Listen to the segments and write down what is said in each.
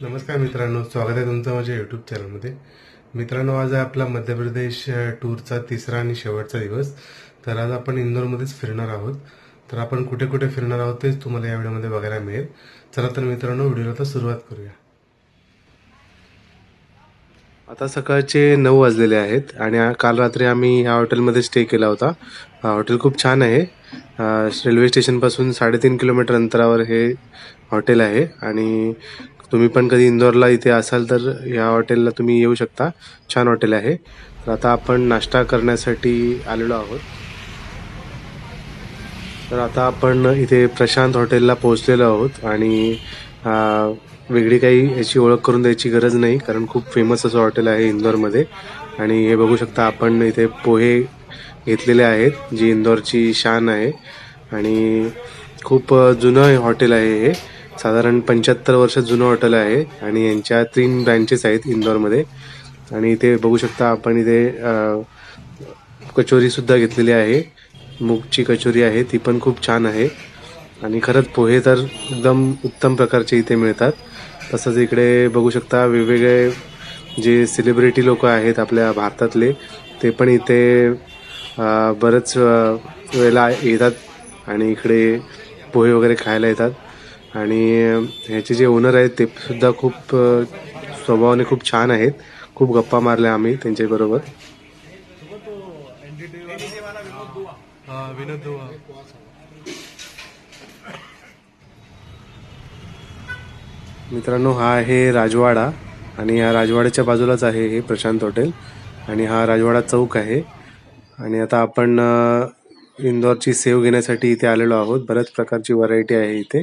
नमस्कार मित्रांनो स्वागत आहे तुमचं माझ्या यूट्यूब चॅनलमध्ये मित्रांनो आज आहे आपला मध्य प्रदेश टूरचा तिसरा आणि शेवटचा दिवस. तर आज आपण इंदोरमध्येच फिरणार आहोत. तर आपण कुठे कुठे फिरणार आहोत तेच तुम्हाला या व्हिडिओमध्ये बघायला मिळेल. चला तर मित्रांनो व्हिडिओला तर सुरुवात करूया. आता सकाळचे नऊ वाजलेले आहेत आणि काल रात्री आम्ही या हॉटेलमध्ये स्टे केला होता. हॉटेल खूप छान आहे. रेल्वे स्टेशनपासून साडेतीन किलोमीटर अंतरावर हे हॉटेल आहे आणि तुम्ही पण कधी इंदोरला इथे असाल तर या हॉटेलला तुम्ही येऊ शकता. छान हॉटेल आहे. तर आता आपण नाश्ता करण्यासाठी आलेलो आहोत. तर आता आपण इथे प्रशांत हॉटेलला पोहोचलेलो आहोत आणि वेगळी काही याची ओळख करून द्यायची गरज नाही कारण खूप फेमस असं हॉटेल आहे इंदोरमध्ये. आणि हे बघू शकता आपण इथे पोहे घेतलेले आहेत जी इंदोरची शान आहे. आणि खूप जुनं हॉटेल आहे हे. साधारण पंच्याहत्तर वर्ष जुनं हॉटेल आहे आणि यांच्या तीन ब्रँचेस आहेत इंदोरमध्ये. आणि इथे बघू शकता आपण इथे कचोरीसुद्धा घेतलेली आहे. मूगची कचोरी आहे ती पण खूप छान आहे. आणि खरंच पोहे तर एकदम उत्तम प्रकारचे इथे मिळतात. तसंच इकडे बघू शकता वेगवेगळे जे सेलिब्रिटी लोक आहेत आपल्या भारतातले ते पण इथे बरंच वेळेला येतात आणि इकडे पोहे वगैरे खायला येतात. आणि ह्याचे जे ओनर आहेत ते सुद्धा खूप स्वभावाने खूप छान आहेत. खूप गप्पा मारल्या आम्ही त्यांच्याबरोबर. मित्रांनो हा आहे राजवाडा आणि या राजवाड्याच्या बाजूलाच आहे हे प्रशांत हॉटेल आणि हा राजवाडा चौक आहे. आणि आता आपण इंदोरची सेव घेण्यासाठी इथे आलेलो आहोत. बऱ्याच प्रकारची व्हरायटी आहे इथे.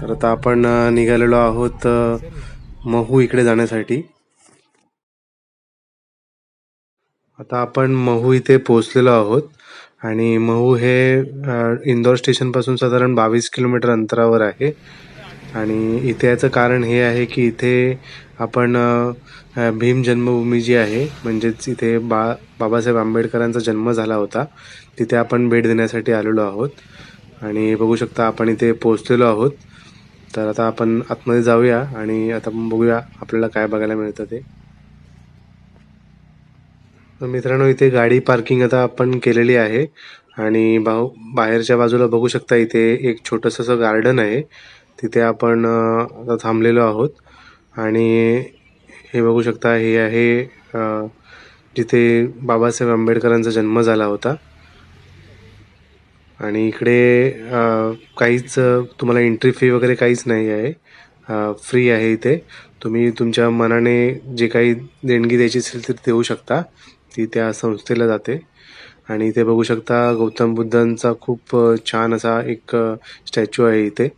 तर आता आपण निघालेलो आहोत महू इकडे जाण्यासाठी. आता आपण महू इथे पोहोचलेलो आहोत आणि महू हे इंदोर स्टेशनपासून साधारण बावीस किलोमीटर अंतरावर आहे. आणि इथे याचं कारण हे आहे की इथे आपण भीम जन्मभूमी जी आहे म्हणजेच इथे बा बाबासाहेब आंबेडकरांचा जन्म झाला होता तिथे आपण भेट देण्यासाठी आलेलो आहोत. आणि बघू शकता आपण इथे पोहोचलेलो आहोत. तर आता आपण आतमध्ये जाऊया आणि आता बघूया आपल्याला काय बघायला मिळतं ते. मित्रांनो इथे गाडी पार्किंग आता आपण केलेली आहे आणि भाऊ बाहेरच्या बाजूला बघू शकता इथे एक छोटंसं असं गार्डन आहे. तिथे आपण आता थांबलेलो आहोत आणि हे बघू शकता हे आहे जिथे बाबासाहेब आंबेडकरांचा जन्म झाला होता. आणि इकडे काहीच तुम्हाला एंट्री फी वगैरे काहीच नाही आहे. फ्री आहे इथे. तुम्ही तुमच्या मनाने जे काही देणगी द्यायची असेल तर देऊ शकता. ती त्या संस्थेला जाते. आणि इथे बघू शकता गौतम बुद्धांचा खूप छान असा एक स्टॅच्यू आहे इथे.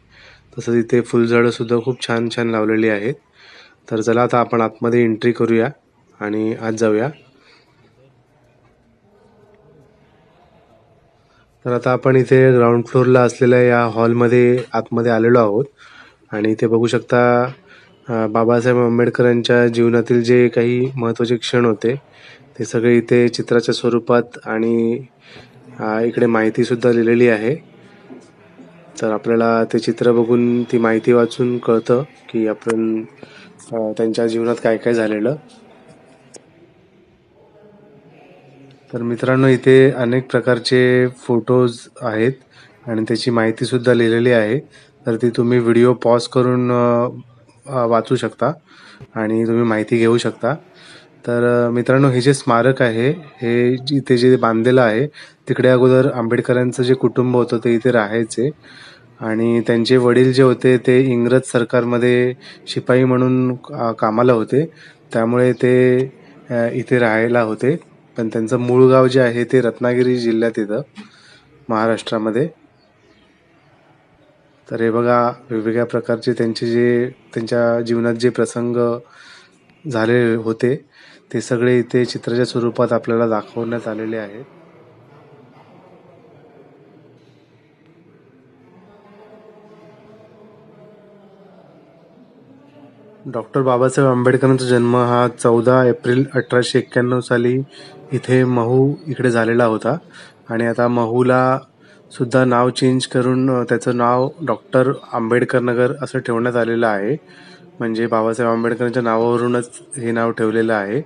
तसंच इथे फुलझाडं सुद्धा खूप छान छान लावलेली आहेत. तर चला आता आपण आतमध्ये एंट्री करूया आणि आत जाऊया. तर आता आपण इथे ग्राउंड फ्लोअरला असलेल्या या हॉलमध्ये आतमध्ये आलेलो आहोत. आणि इथे बघू शकता बाबासाहेब आंबेडकरांच्या जीवनातील जे काही महत्त्वाचे क्षण होते ते सगळे इथे चित्राच्या स्वरूपात आणि इकडे माहितीसुद्धा लिहिलेली आहे. तर आपल्याला ते चित्र बघून ती माहिती वाचून कळतं की आपण त्यांच्या जीवनात काय काय झालेलं. तर मित्रांनो इथे अनेक प्रकारचे फोटोज आहेत आणि त्याची माहिती सुद्धा लिहिलेली आहे. तर ती तुम्ही व्हिडिओ पॉज करून वाचू शकता आणि तुम्ही माहिती घेऊ शकता. तर मित्रांनो हे जे स्मारक आहे हे इथे जे बांधलेलं आहे तिकडे अगोदर आंबेडकरांचं जे कुटुंब होतं ते इथे राहायचे. आणि त्यांचे वडील जे होते ते इंग्रज सरकारमध्ये शिपाई म्हणून कामाला होते. त्यामुळे ते इथे राहायला होते. पण त्यांचं मूळ गाव जे आहे ते रत्नागिरी जिल्ह्यात येतं महाराष्ट्रामध्ये. तर हे बघा वेगवेगळ्या प्रकारचे त्यांचे जे त्यांच्या जीवनात जे प्रसंग झाले होते ते सगळे इथे चित्राच्या स्वरूपात आपल्याला दाखवण्यात आलेले आहेत. डॉक्टर बाबासाहेब आंबेडकरांचा जन्म हा चौदा एप्रिल अठराशे एक्क्याण्णव साली इथे महू इकडे झालेला होता. आणि आता महूला सुद्धा नाव चेंज करून त्याचं नाव डॉक्टर आंबेडकर नगर असं ठेवण्यात आलेलं आहे. म्हणजे बाबासाहेब आंबेडकरांच्या नावावरूनच हे नाव ठेवलेलं आहे.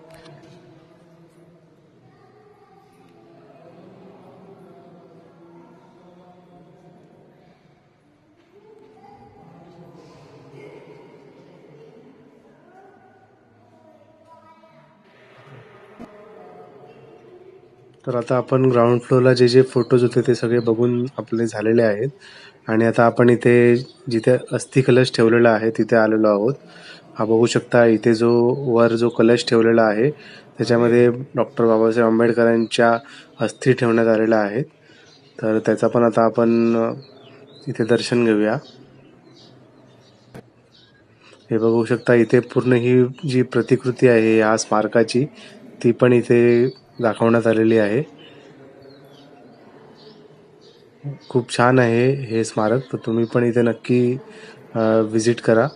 तर आता आपण ग्राउंड फ्लोअरला जे जे फोटोज होते ते सगळे बघून आपले झालेले आहेत. आणि आता आपण इथे जिथे अस्थि कलश ठेवलेला आहे तिथे आलेलो आहोत. हा बघू शकता इथे जो वर जो कलश ठेवलेला आहे त्याच्यामध्ये डॉक्टर बाबासाहेब आंबेडकरांच्या अस्थि ठेवण्यात आलेल्या आहेत. तर त्याचा पण आता आपण इथे दर्शन घेऊया. हे बघू शकता इथे पूर्ण ही जी प्रतिकृती आहे या स्मारकाची ती पण इथे दाखवण्यात आलेली आहे. खूप छान आहे हे स्मारक. तर तुम्ही पण इथे नक्की व्हिजिट करा.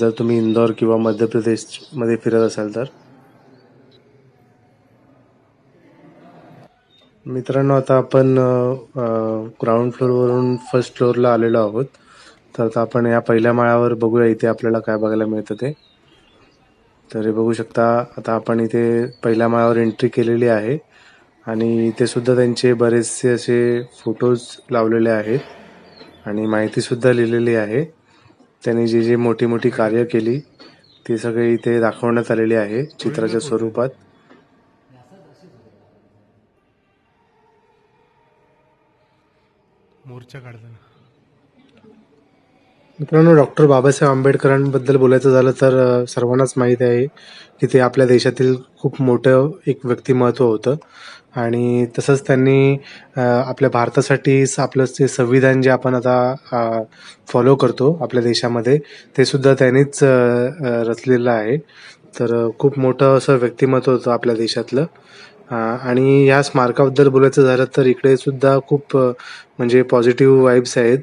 जर तुम्ही इंदोर किंवा मध्य प्रदेशमध्ये फिरत असाल तर. मित्रांनो आता आपण ग्राउंड फ्लोअरवरून फर्स्ट फ्लोअरला आलेलो आहोत. तर आता आपण या पहिल्या माळ्यावर बघूया इथे आपल्याला काय बघायला मिळतं ते. तर हे बघू शकता आता आपण इथे पहिल्या माळावर एंट्री केलेली आहे. आणि इथे सुद्धा त्यांचे बरेचसे असे फोटोज लावलेले आहेत. आणि माहिती सुद्धा लिहिलेली आहे. त्यांनी जी जी मोठी मोठी कार्य केली ती सगळी इथे दाखवण्यात आलेली आहे चित्राच्या स्वरूपात. मोर्चा काढताना. मित्रांनो डॉक्टर बाबासाहेब आंबेडकरांबद्दल बोलायचं झालं तर सर्वांनाच माहीत आहे की ते आपल्या देशातील खूप मोठं एक व्यक्तिमत्व होतं. आणि तसंच त्यांनी आपल्या भारतासाठी आपलं जे संविधान जे आपण आता फॉलो करतो आपल्या देशामध्ये ते सुद्धा त्यांनीच रचलेलं आहे. तर खूप मोठं असं व्यक्तिमत्व होतं आपल्या देशातलं. आणि या स्मारकाबद्दल बोलायचं झालं तर इकडे सुद्धा खूप म्हणजे पॉझिटिव्ह वाईब्स आहेत.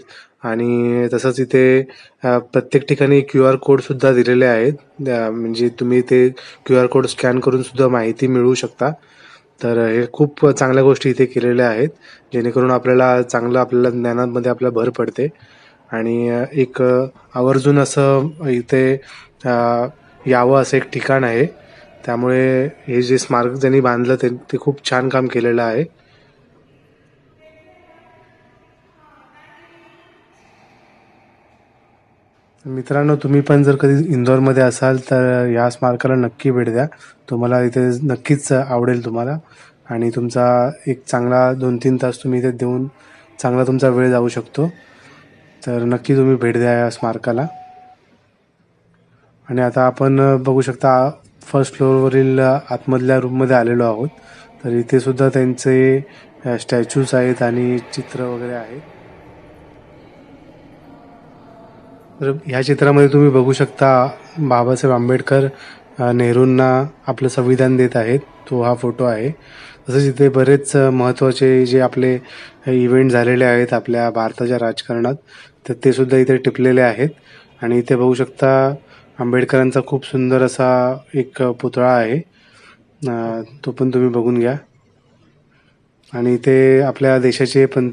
आणि तसंच इथे प्रत्येक ठिकाणी क्यू आर कोड सुद्धा दिलेले आहेत. म्हणजे तुम्ही ते क्यू आर कोड स्कॅन करून सुद्धा माहिती मिळवू शकता. तर हे खूप चांगल्या गोष्टी इथे केलेल्या आहेत जेणेकरून आपल्याला चांगलं आपल्याला ज्ञानामध्ये आपल्या भर पडते. आणि एक आवर्जून असं इथे यावं असं एक ठिकाण आहे. त्यामुळे हे जे स्मारक ज्यांनी बांधलं ते ते खूप छान काम केलेलं आहे. मित्रांनो तुम्ही पण जर कधी इंदोरमध्ये असाल तर या स्मारकाला नक्की भेट द्या. तुम्हाला इथे नक्कीच आवडेल तुम्हाला. आणि तुमचा एक चांगला दोन तीन तास तुम्ही इथे देऊन चांगला तुमचा वेळ जाऊ शकतो. तर नक्की तुम्ही भेट द्या या स्मारकाला. आणि आता आपण बघू शकता फर्स्ट फ्लोअरवरील आतमधल्या रूममध्ये आलेलो आहोत. तर इथे सुद्धा त्यांचे स्टॅच्यूज आहेत आणि चित्र वगैरे आहेत तर ह्या चित्रामध्ये तुम्ही बघू शकता बाबासाहेब आंबेडकर नेहरूंना आपलं संविधान देत आहेत. तो हा फोटो आहे. तसंच इथे बरेच महत्त्वाचे जे आपले इव्हेंट झालेले आहेत आपल्या भारताच्या राजकारणात तर ते सुद्धा इथे टिपलेले आहेत. आणि इथे बघू शकता आंबेडकरांचा खूप सुंदर असा एक पुतळा आहे. तो पण तुम्ही बघून घ्या. आणि इथे आपल्या देशाचे पंत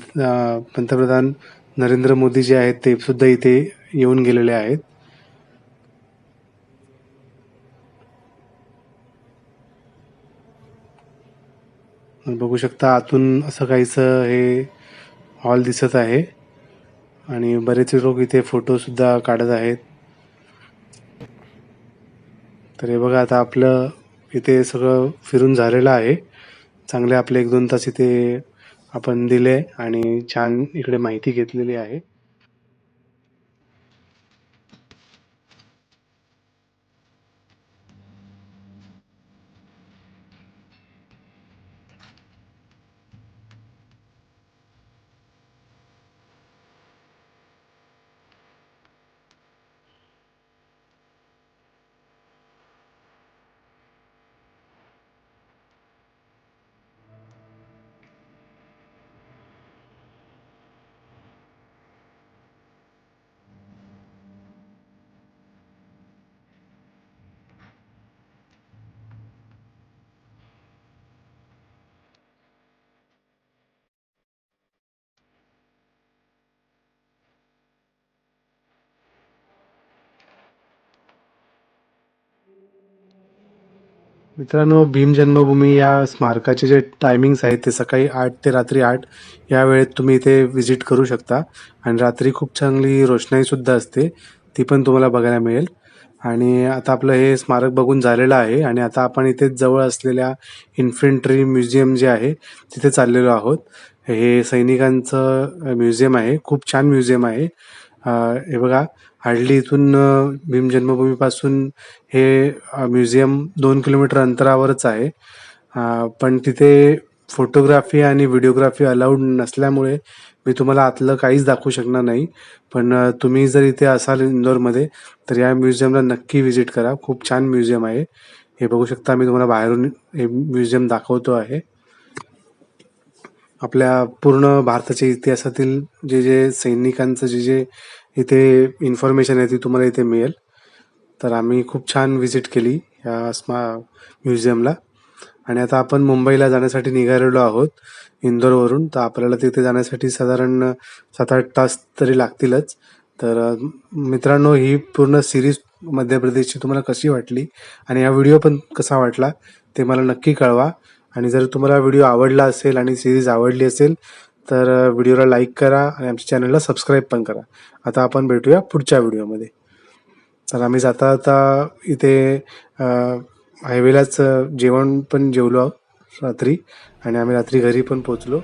पंतप्रधान नरेंद्र मोदी जे आहेत ते सुद्धा इथे येऊन गेलेले आहेत. बघू शकता आतून असं काहीसं हे हॉल दिसत आहे. आणि बरेच लोक इथे फोटो सुद्धा काढत आहेत. तर हे बघा आता आपलं इथे सगळं फिरून झालेलं आहे. चांगले आपले एक दोन तास इथे आपण दिले आणि छान इकडे माहिती घेतलेली आहे. मित्रांनो भीम जन्मभूमी या स्मारकाचे जे टायमिंग्स आहेत ते सकाळी आठ ते रात्री आठ या वेळेत तुम्ही इथे व्हिजिट करू शकता. आणि रात्री खूप चांगली रोषणाई सुद्धा असते. ती पण तुम्हाला बघायला मिळेल. आणि आता आपलं हे स्मारक बघून झालेलं आहे. आणि आता आपण इथे जवळ असलेल्या इन्फेंट्री म्युझियम जे आहे तिथे चाललेलो आहोत. हे सैनिकांचं म्युझियम आहे. खूप छान म्युझियम आहे. हे बघा हार्डली इथून भीम जन्मभूमीपासून हे म्युझियम दोन किलोमीटर अंतरावरच आहे. पण तिथे फोटोग्राफी आणि व्हिडिओग्राफी अलाउड नसल्यामुळे मी तुम्हाला आतलं काहीच दाखवू शकणार नाही. पण तुम्ही जर इथे असाल इंदोरमध्ये तर या म्युझियमला नक्की व्हिजिट करा. खूप छान म्युझियम आहे. हे बघू शकता मी तुम्हाला बाहेरून हे म्युझियम दाखवतो आहे. आपल्या पूर्ण भारताच्या इतिहासातील जे जे सैनिकांचं जे जे इथे इन्फॉर्मेशन आहे ती तुम्हाला इथे मिळेल. तर आम्ही खूप छान व्हिजिट केली या स्मा म्युझियमला आणि आता आपण मुंबईला जाण्यासाठी निघालेलो आहोत इंदोरवरून. तर आपल्याला तिथे जाण्यासाठी साधारण सात आठ तास तरी लागतीलच. तर मित्रांनो ही पूर्ण सिरीज मध्य प्रदेशची तुम्हाला कशी वाटली? आणि हा व्हिडिओ पण कसा वाटला? ते मला नक्की कळवा. आणि जर तुम्हाला व्हिडिओ आवडला असेल आणि सिरीज आवडली असेल तर व्हिडिओला लाईक करा आणि आमच्या चॅनलला सबस्क्राईब पण करा. आता आपण भेटूया पुढच्या व्हिडिओमध्ये तर आम्ही जाता जाता इथे हायवेलाच जेवण पण जेवलो रात्री. आणि आम्ही रात्री घरी पण पोचलो